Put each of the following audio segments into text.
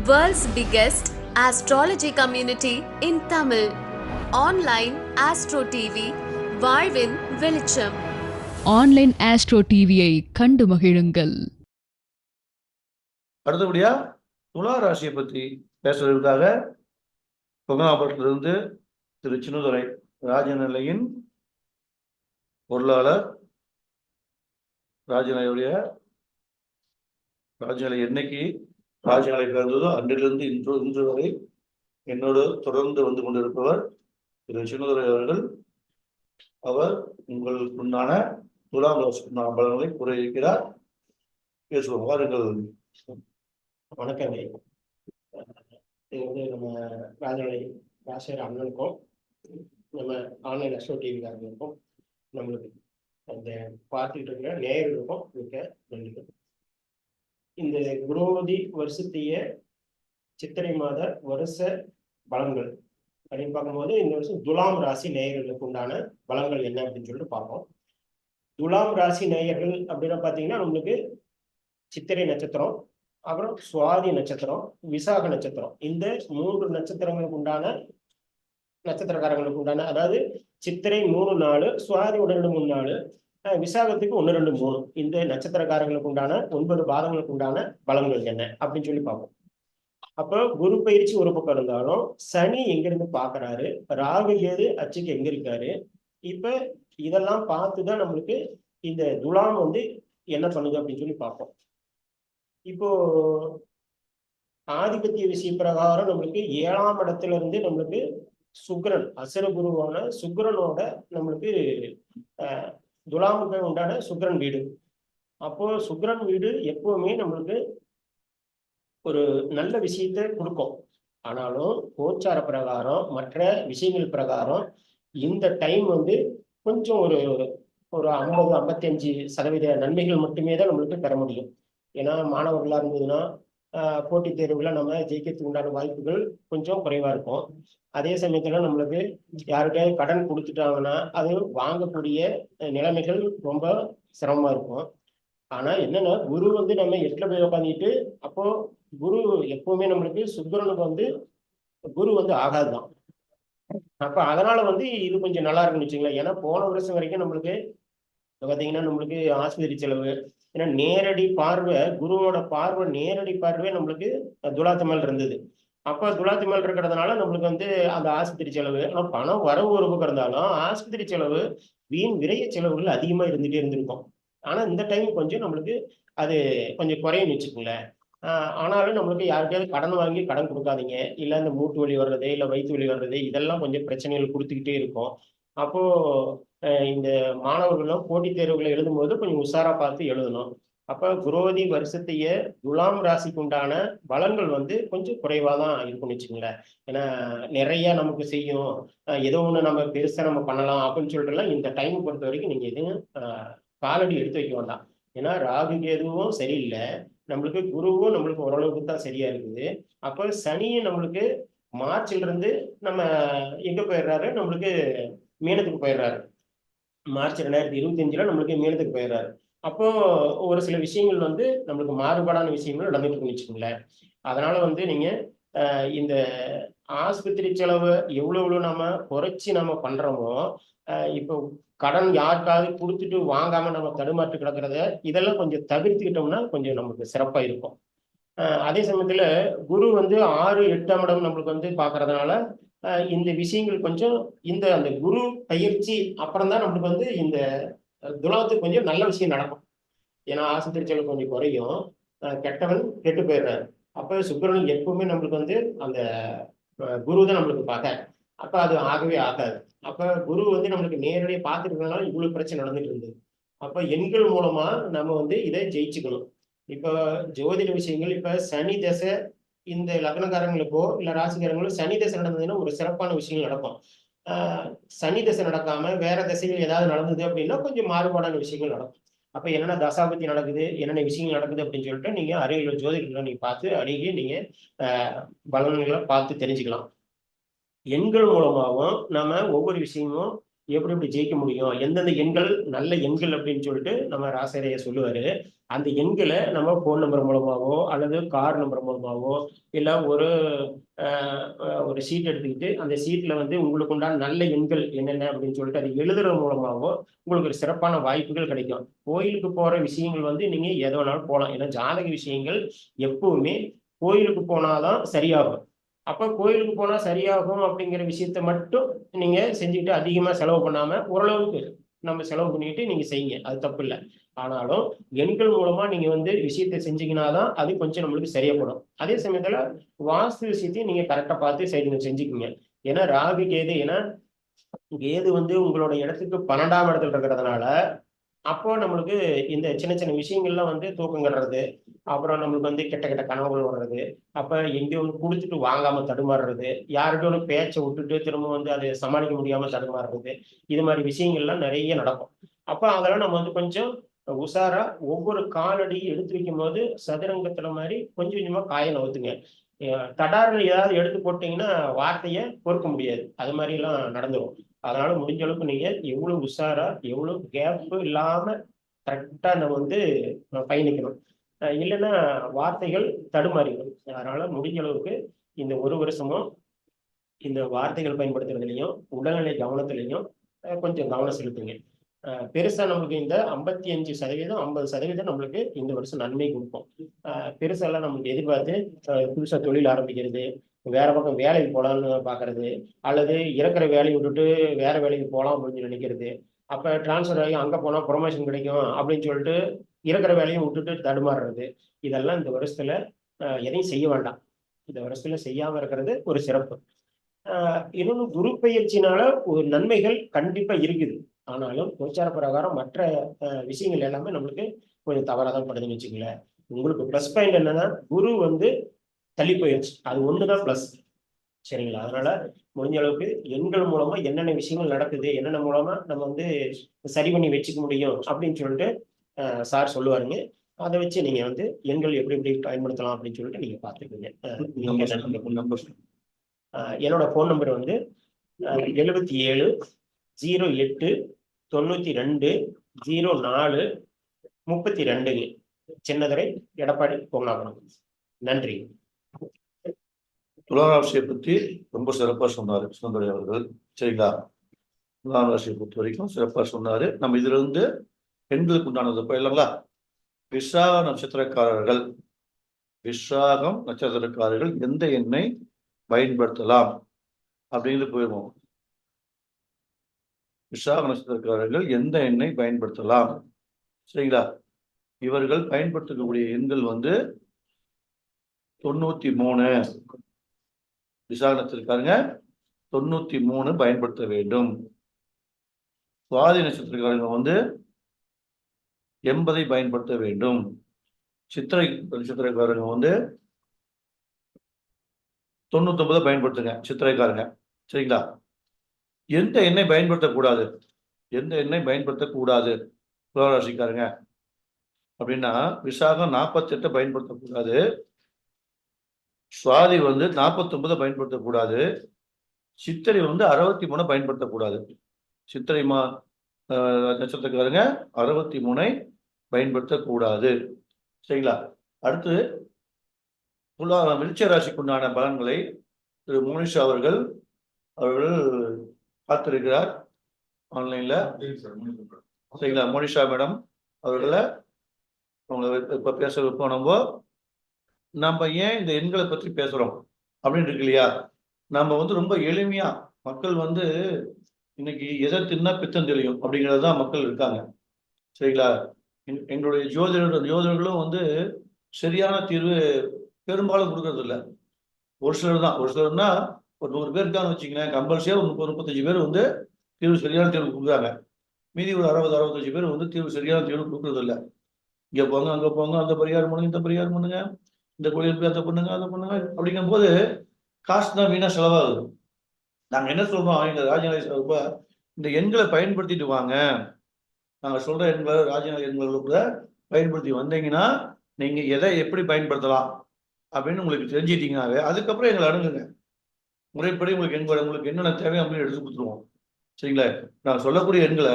World's biggest astrology community in Tamil. Online Astro TV, வாழ்வின் வெளிச்சம் online astro டிவியை கண்டு மகிழுங்கள் அடுத்தபடியா துலா ராசியை பத்தி பேசுவதற்காக கொங்கனாபுரத்திலிருந்து திரு சின்னதுரை ராஜநிலையின் பொருளாளர் ராஜநிலையுடைய ராஜநிலை என்னைக்கு ராஜநிலை பிறந்ததோ அன்றிலிருந்து இன்று இன்று வரை என்னோடு தொடர்ந்து வந்து கொண்டிருப்பவர் திரு சின்னதுரை அவர்கள். அவர் உங்களுக்கு உண்டான துலாம் ராசிக்குண்டான பலன்களை கூற இருக்கிறார் பேசுவோம் வாருங்கள். வணக்கங்க இது வந்து நம்ம ராஜநிலை ராசர் அண்ணனுக்கும் நம்ம ஆன்லைன் அசோ டிவிக்காரங்களுக்கும் நம்மளுக்கு அந்த பார்த்துக்கிட்டு இருக்கிற நேயர்களுக்கும் மிக்க நன்றி இந்த குரோதி வருஷத்தைய சித்திரை மாத வருஷ பலன்கள் அப்படின்னு பார்க்கும்போது இந்த வருஷம் துலாம் ராசி நேயர்களுக்கு உண்டான பலன்கள் என்ன அப்படின்னு சொல்லிட்டு பார்ப்போம். துலாம் ராசி நேயர்கள் அப்படின்னு பார்த்தீங்கன்னா நம்மளுக்கு சித்திரை நட்சத்திரம் அப்புறம் சுவாதி நட்சத்திரம் விசாக நட்சத்திரம். இந்த மூன்று நட்சத்திரங்களுக்கு உண்டான நட்சத்திரக்காரங்களுக்கு உண்டான அதாவது சித்திரை மூணு நாள் சுவாதி ஒன்று மூணு நாள் விசாகத்துக்கு ஒன்று ரெண்டு மூணு. இந்த நட்சத்திரக்காரங்களுக்கு உண்டான ஒன்பது பாதங்களுக்கு உண்டான பலன்கள் என்ன? அப்படின்னு சொல்லி பார்ப்போம். அப்போ குரு பயிற்சி ஒரு பக்கம் இருந்தாலும் சனி எங்கிருந்து பார்க்குறாரு? ராகு ஏது அச்சுக்கு எங்க இருக்காரு? இப்ப இதெல்லாம் பார்த்து தான் நம்மளுக்கு இந்த துலாம் வந்து என்ன பண்ணுது அப்படின்னு சொல்லி பார்ப்போம். இப்போ ஆதிபத்திய விஷய பிரகாரம் நம்மளுக்கு ஏழாம் இடத்துல இருந்து நம்மளுக்கு சுக்ரன் அசுர குருவான சுக்ரனோட நம்மளுக்கு அஹ், துலாமுக்கு உண்டான சுக்ரன் வீடு. அப்போ சுக்ரன் வீடு எப்பவுமே நம்மளுக்கு ஒரு நல்ல விஷயத்த கொடுக்கும். ஆனாலும் கோச்சார பிரகாரம் மற்ற விஷயங்கள் பிரகாரம் இந்த டைம் வந்து கொஞ்சம் ஒரு ஒரு ஐம்பது ஐம்பத்தஞ்சு சதவீத நன்மைகள் மட்டுமே தான் நம்மளுக்கு பெற முடியும். ஏன்னா மாணவர்களாக இருந்ததுன்னா போட்டித் தேர்வுல நம்ம ஜெயிக்கிறதுக்கு உண்டான வாய்ப்புகள் கொஞ்சம் குறைவா இருக்கும். அதே சமயத்துல நம்மளுக்கு யாருக்காவது கடன் கொடுத்துட்டாங்கன்னா அது வாங்கக்கூடிய நிலைமைகள் ரொம்ப சிரமமா இருக்கும். ஆனா என்னன்னா குரு வந்து நம்ம எட்டுல போய் உட்காந்துட்டு அப்போ குரு எப்பவுமே நம்மளுக்கு சுக்கரனுக்கு வந்து குரு வந்து ஆகாதுதான். அப்ப அதனால வந்து இது கொஞ்சம் நல்லா இருக்குன்னு வச்சுங்களேன் ஏன்னா போன வருஷம் வரைக்கும் நம்மளுக்கு பார்த்தீங்கன்னா பாத்தீங்கன்னா நம்மளுக்கு ஆஸ்பத்திரி செலவு ஏன்னா நேரடி பார்வை குருவோட பார்வை நேரடி பார்வை நம்மளுக்கு துலாத்து மேல் இருந்தது. அப்போ துலாத்து மேல் இருக்கிறதுனால நம்மளுக்கு வந்து அந்த ஆஸ்பத்திரி செலவு ஆனால் பணம் வரவு ஒரு இருந்தாலும் ஆஸ்பத்திரி செலவு வீண் விரைய செலவுகள் அதிகமாக இருந்துகிட்டே இருந்திருக்கும். ஆனால் இந்த டைம் கொஞ்சம் நம்மளுக்கு அது கொஞ்சம் குறையும் வச்சுக்கோங்களேன். ஆனாலும் நம்மளுக்கு யாருக்கையாவது கடன் வாங்கி கடன் கொடுக்காதீங்க. இல்லை இந்த மூட்டு வலி வர்றது இல்லை வயிற்று வலி வர்றது இதெல்லாம் கொஞ்சம் பிரச்சனைகள் கொடுத்துக்கிட்டே இருக்கும். அப்போது இந்த மாணவர்களும் போட்டித் தேர்வுகளை எழுதும்போது கொஞ்சம் உஷாரா பார்த்து எழுதணும். அப்ப குரோதி வருஷத்தைய துலாம் ராசிக்கு உண்டான பலன்கள் வந்து கொஞ்சம் குறைவா தான் இருக்கும்னு வச்சுங்களேன் ஏன்னா நிறைய நமக்கு செய்யும். ஏதோ ஒண்ணு நம்ம பெருசா நம்ம பண்ணலாம் அப்படின்னு சொல்லிட்டுலாம் இந்த டைம் பொறுத்த வரைக்கும் நீங்க எதுவும் காலடி எடுத்து வைக்க வேண்டாம். ஏன்னா ராகு கேதுவும் சரியில்லை. நம்மளுக்கு குருவும் நம்மளுக்கு ஓரளவுக்கு தான் சரியா இருக்குது. அப்போ சனியும் நம்மளுக்கு மார்ச்ல இருந்து நம்ம எங்க போயிடுறாரு? நம்மளுக்கு மீனத்துக்கு போயிடுறாரு. மார்ச் ரெண்டாயிரத்தி இருபத்தி அஞ்சுல நம்மளுக்கு மேலத்துக்கு போயிடுறாரு. அப்போ ஒரு சில விஷயங்கள் வந்து நம்மளுக்கு மாறுபாடான விஷயங்கள் நடந்துட்டு இருந்துச்சுங்களேன் அதனால வந்து நீங்க இந்த ஆஸ்பத்திரி செலவு எவ்வளவு எவ்வளவு நம்ம குறைச்சி நம்ம பண்றோமோ இப்போ கடன் யாருக்காவது கொடுத்துட்டு வாங்காம நம்ம தடுமாற்று கிடக்கிறத இதெல்லாம் கொஞ்சம் தவிர்த்துக்கிட்டோம்னா கொஞ்சம் நமக்கு சிறப்பா இருக்கும். அதே சமயத்துல குரு வந்து ஆறு எட்டாம் இடம் நம்மளுக்கு வந்து பாக்குறதுனால இந்த விஷயங்கள் கொஞ்சம் இந்த அந்த குரு பயிற்சி அப்புறம் தான் நம்மளுக்கு வந்து இந்த துலாத்துக்கு கொஞ்சம் நல்ல விஷயம் நடக்கும். ஏன்னா ஆஸ்பத்திரி செலவு கொஞ்சம் குறையும். கெட்டவன் கெட்டு போயிடுறாரு. அப்போ சுக்கரன் எப்பவுமே நம்மளுக்கு வந்து அந்த குரு தான் நம்மளுக்கு பார்க்க அப்போ அது ஆகவே ஆகாது. அப்போ குரு வந்து நம்மளுக்கு நேரடியாக பார்த்துருக்கனால இவ்வளோ பிரச்சனை நடந்துட்டு இருந்தது அப்போ எண்கள் மூலமாக நம்ம வந்து இதை ஜெயிச்சுக்கணும். இப்போ ஜோதிட விஷயங்கள் இப்போ சனி தசை இந்த லக்னக்காரங்களுக்கோ இல்ல ராசிக்காரங்களோ சனி தசை நடந்ததுன்னா ஒரு சிறப்பான விஷயங்கள் நடக்கும். சனி தசை நடக்காம வேற திசைகள் ஏதாவது நடந்தது அப்படின்னா கொஞ்சம் மாறுபாடான விஷயங்கள் நடக்கும். அப்ப என்னென்ன தசாபத்தி நடக்குது என்னென்ன விஷயங்கள் நடக்குது அப்படின்னு சொல்லிட்டு நீங்க அருகில் ஜோதிடர்களை நீங்க பார்த்து அணுகி நீங்க பலன்களை பார்த்து தெரிஞ்சுக்கலாம். எண்கள் மூலமாகவும் நம்ம ஒவ்வொரு விஷயமும் எப்படி எப்படி ஜெயிக்க முடியும் எந்தெந்த எண்கள் நல்ல எண்கள் அப்படின்னு சொல்லிட்டு நம்ம ராசிரியர் சொல்லுவாரு. அந்த எண்களை நம்ம ஃபோன் நம்பர் மூலமாகவோ அல்லது கார் நம்பர் மூலமாகவோ இல்லை ஒரு ஒரு சீட் எடுத்துக்கிட்டு அந்த சீட்டில் வந்து உங்களுக்கு உண்டான நல்ல எண்கள் என்னென்ன அப்படின்னு சொல்லிட்டு அதை எழுதுறது மூலமாகவோ உங்களுக்கு ஒரு சிறப்பான வாய்ப்புகள் கிடைக்கும். கோயிலுக்கு போகிற விஷயங்கள் வந்து நீங்கள் எதை வேணாலும் போகலாம் ஏன்னா ஜாதக விஷயங்கள் எப்பவுமே கோயிலுக்கு போனாதான் சரியாகும். அப்போ கோயிலுக்கு போனால் சரியாகும் அப்படிங்கிற விஷயத்த மட்டும் நீங்கள் செஞ்சுக்கிட்டு அதிகமாக செலவு பண்ணாமல் ஓரளவுக்கு நம்ம செலவு பண்ணிக்கிட்டு நீங்கள் செய்யுங்க. அது தப்பு இல்லை. ஆனாலும் எண்கள் மூலமாக நீங்கள் வந்து விஷயத்தை செஞ்சீங்கன்னா தான் அது கொஞ்சம் நம்மளுக்கு சரியப்படும் அதே சமயத்தில் வாஸ்து விஷயத்தையும் நீங்கள் கரெக்டாக பார்த்து செய்து செஞ்சுக்குங்க. ஏன்னா ராகு கேது ஏன்னா கேது வந்து உங்களோட இடத்துக்கு பன்னெண்டாம் இடத்துல இருக்கிறதுனால அப்போ நம்மளுக்கு இந்த சின்ன சின்ன விஷயங்கள்லாம் வந்து தூக்கம் கட்டுறது அப்புறம் நம்மளுக்கு வந்து கெட்ட கெட்ட கனவுகள் வர்றது. அப்போ எங்கேயோ ஒன்று கொடுத்துட்டு வாங்காமல் தடுமாறுறது. யார்கிட்ட ஒன்று பேச்சை விட்டுட்டு திரும்ப வந்து அதை சமாளிக்க முடியாமல் தடுமாறுறது. இது மாதிரி விஷயங்கள்லாம் நிறைய நடக்கும். அப்போ அதெல்லாம் நம்ம வந்து கொஞ்சம் உஷாரா ஒவ்வொரு காலடியும் எடுத்து வைக்கும் போது சதுரங்கத்துல மாதிரி கொஞ்சம் கொஞ்சமா காய நவுத்துங்க தடாரில் ஏதாவது எடுத்து போட்டீங்கன்னா வார்த்தையை பொறுக்க முடியாது. அது மாதிரி எல்லாம் அதனால முடிஞ்ச அளவுக்கு நீங்க எவ்வளவு உஷாரா எவ்வளவு கேப் இல்லாம கரெக்டா நம்ம வந்து பயணிக்கணும். இல்லைன்னா வார்த்தைகள் தடுமாறிடும். அதனால முடிஞ்ச அளவுக்கு இந்த ஒரு வருஷமும் இந்த வார்த்தைகள் பயன்படுத்துறதுலையும் உடல்நிலை கவனத்துலையும் அஹ் கொஞ்சம் கவனம் செலுத்துங்க. அஹ் பெருசா நம்மளுக்கு இந்த ஐம்பத்தி அஞ்சு சதவீதம் ஐம்பது சதவீதம் நம்மளுக்கு இந்த வருஷம் நன்மை கொடுக்கும். பெருசெல்லாம் நம்மளுக்கு எதிர்பார்த்து புதுசா தொழில் ஆரம்பிக்கிறது வேற பக்கம் வேலைக்கு போகலான்னு பார்க்கறது அல்லது இருக்கிற வேலையை விட்டுட்டு வேற வேலைக்கு போகலாம் அப்படின்னு நினைக்கிறது. அப்போ டிரான்ஸ்ஃபர் ஆகி அங்கே போனால் ப்ரொமோஷன் கிடைக்கும் அப்படின்னு சொல்லிட்டு இருக்கிற வேலையை விட்டுட்டு தடுமாறுறது. இதெல்லாம் இந்த வருஷத்தில் எதையும் செய்ய வேண்டாம். இந்த வருஷத்துல செய்யாமல் இருக்கிறது ஒரு சிறப்பு. இன்னொன்று குரு பயிற்சினால ஒரு நன்மைகள் கண்டிப்பாக இருக்குது. ஆனாலும் கோச்சார பிரகாரம் மற்ற விஷயங்கள் எல்லாமே நம்மளுக்கு கொஞ்சம் தவறாக தான் படுதுன்னு வச்சுக்கல உங்களுக்கு ப்ளஸ் பாயிண்ட் என்னன்னா குரு வந்து தள்ளி போயிடுச்சு அது ஒண்ணுதான் ப்ளஸ் சரிங்களா? அதனால முடிஞ்ச அளவுக்கு எண்கள் மூலமா என்னென்ன விஷயங்கள் நடக்குது என்னென்ன மூலமா நம்ம வந்து சரி பண்ணி வச்சுக்க முடியும் அப்படின்னு சொல்லிட்டு சார் சொல்லுவாருங்க. அதை வச்சு நீங்க வந்து எண்கள் எப்படி எப்படி பயன்படுத்தலாம் அப்படின்னு சொல்லிட்டு நீங்க பாத்துக்கோங்க என்னோட ஃபோன் நம்பர் வந்து எழுபத்தி ஏழு ஜீரோ எட்டு தொண்ணூத்தி ரெண்டு ஜீரோ நாலு முப்பத்தி ரெண்டுங்க. சின்னதுரை எடப்பாடி பொங்கலாபுரம் நன்றி. துலாம் ராசியை பத்தி ரொம்ப சிறப்பா சொன்னாரு. சுந்தரை அவர்கள். சரிங்களா? துலாம் ராசியை பொறுத்த வரைக்கும் சிறப்பா சொன்னாரு. நம்ம இதுல இருந்து பெண்களுக்கு உண்டானது போயிடலாங்களா விசாக நட்சத்திரக்காரர்கள். விசாகம் நட்சத்திரக்காரர்கள் எந்த எண்ணெய் பயன்படுத்தலாம்? அப்படிங்கிறது போயிடுவோம் விசாக நட்சத்திரக்காரர்கள் எந்த எண்ணெய் பயன்படுத்தலாம்? சரிங்களா? இவர்கள் பயன்படுத்தக்கூடிய எண்கள் வந்து தொண்ணூத்தி மூணு. விசாகனத்திற்காரங்க தொண்ணூத்தி மூணு பயன்படுத்த வேண்டும். சுவாதி நட்சத்திரக்காரங்க வந்து எண்பதை பயன்படுத்த வேண்டும். சித்திரை நட்சத்திரக்காரங்க வந்து தொண்ணூத்தொன்பதை பயன்படுத்துங்க சித்திரைக்காரங்க. சரிங்களா? எந்த எண்ணெய் பயன்படுத்தக்கூடாது? எந்த எண்ணெய் பயன்படுத்தக்கூடாது? துளாராசிக்காரங்க அப்படின்னா விசாகம் நாற்பத்தெட்டை பயன்படுத்தக்கூடாது. சுவாதி வந்து நாற்பத்தொன்பதை பயன்படுத்தக்கூடாது. சித்திரை வந்து அறுபத்தி மூணை பயன்படுத்தக்கூடாது. சித்திரை மா நட்சத்திரக்காரங்க அறுபத்தி மூணை பயன்படுத்தக்கூடாது. சரிங்களா? அடுத்து துலா விருச்ச ராசிக்குண்டான பலன்களை திரு மோனிஷா அவர்கள் அவர்கள் பார்த்திருக்கிறார் ஆன்லைன்ல. சரிங்களா? மோனிஷா மேடம் அவர்களை அவங்கள இப்ப பேச வைப்போம் நம்ம. நம்ம ஏன் இந்த எண்களை பற்றி பேசுகிறோம் அப்படின்னு இருக்கு இல்லையா? நம்ம வந்து ரொம்ப எளிமையா மக்கள் வந்து இன்னைக்கு எதை தின்னா பித்தம் தெரியும் அப்படிங்கிறது தான் மக்கள் இருக்காங்க. சரிங்களா? எங்களுடைய ஜோதிடர் ஜோதிடர்களும் வந்து சரியான தீர்வு பெரும்பாலும் கொடுக்கறது இல்லை ஒரு சிலர் தான். ஒரு சிலர்னா ஒரு நூறு பேர் இருக்கான்னு வச்சுங்களேன் கம்பல்சரியாக ஒரு முப்பது முப்பத்தஞ்சு பேர் வந்து தீர்வு சரியான தீர்வு கொடுக்குறாங்க. மீதி ஒரு அறுபது அறுபத்தஞ்சு பேர் வந்து தீர்வு சரியான தீர்வு கொடுக்கறது இல்லை இங்கே போங்க அங்கே போங்க அந்த பரிகாரம் பண்ணுங்க இந்த பரிகாரம் பண்ணுங்க. இந்த கோயிலுக்கு அதை பண்ணுங்க அதை பண்ணுங்க அப்படிங்கும் போது காசு தான் வீணா செலவாகுது. நாங்க என்ன சொல்றோம் எங்க ராஜநிலை சார்பா இந்த எண்களை பயன்படுத்திட்டு வாங்க. நாங்க சொல்ற எண்களை ராஜநாயக எண்களை கூட பயன்படுத்தி வந்தீங்கன்னா நீங்க எதை எப்படி பயன்படுத்தலாம் அப்படின்னு உங்களுக்கு தெரிஞ்சிட்டீங்கனாவே அதுக்கப்புறம் எங்களை அணுகுங்க. முறைப்படி உங்களுக்கு எண்களை உங்களுக்கு என்னென்ன தேவை அப்படின்னு எடுத்து கொடுத்துருவோம். சரிங்களா? நான் சொல்லக்கூடிய எண்களை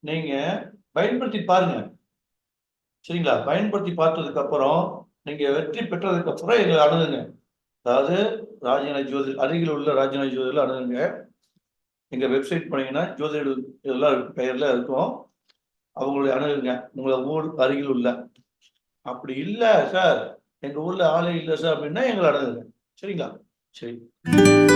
நீங்க பயன்படுத்தி பாருங்க. சரிங்களா? பயன்படுத்தி பார்த்ததுக்கு அப்புறம் நீங்க வெற்றி பெற்றதுக்கு அப்புறம் எங்களை அணுகுங்க. அதாவது ராஜினா ஜோதி அருகில் உள்ள ராஜினா ஜோதியில் அணுகுங்க. எங்க வெப்சைட் போனீங்கன்னா ஜோதிட இதெல்லாம் பெயர்ல இருக்கும். அவங்களுடைய அணுகுங்க. உங்களை ஊர் அருகில் உள்ள. அப்படி இல்லை சார். எங்க ஊர்ல ஆளே இல்லை சார் அப்படின்னா எங்களை அணுகுங்க. சரிங்களா? சரி.